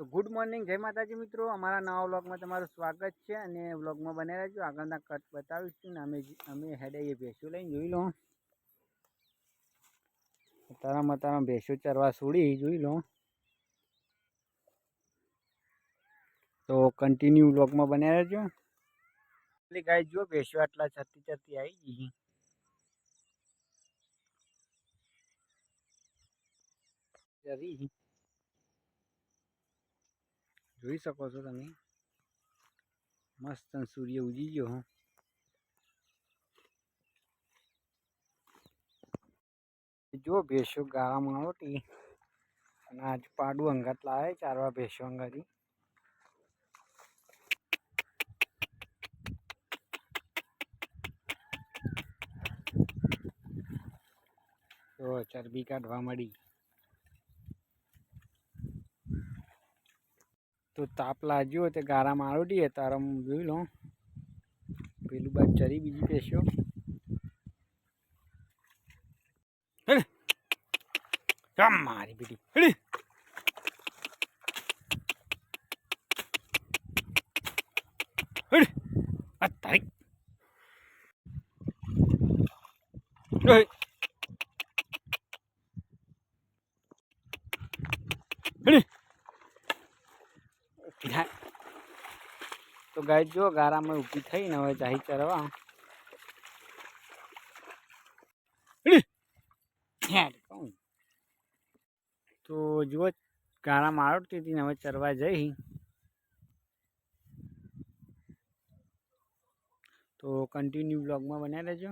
તો good morning, જય માતાજી મિત્રો. અમારા નવા વ્લોગમાં તમારું સ્વાગત છે અને વ્લોગમાં બને રહેજો. આગળના કટ બતાવીશું ને અમે અમે હેડે એ ભેંસો લઈને જોઈ લો. તારા ભેંસો ચરવા છોડી જોઈ લો. તો કન્ટિન્યુ વ્લોગમાં બને રહેજો. એટલે ગાય જો ભેંસો આટલા છતી છતી આવી ગઈ ચરી. જોઈ શકો છો તમે. મસ્ત સૂર્ય ઉજી ગયો હો. જો ભેંસો ગાળામાં આવતી અને આજ પાડું અંગાત લાવે ચારવા ભેંસો અંગાથી. તો ચરબી કાઢવા મળી. તો તાપ લાગ્યો તે ગારામાં આરોડીએ તારા જોઈ લો પેલું બાદ ચરી, બીજી પેશ્યો મારી બેટી. હેડી. હેડી. આ તારી. ઓય. હેડી. ઊભી તો ગાય જો ગારામાં ઊભી થઈને હવે જાહી ચરવા. તો જુઓ ગારામાં આવડતી હતી ને હવે ચરવા જઈ. તો કન્ટિન્યુ બ્લોગમાં બન્યા રહેજો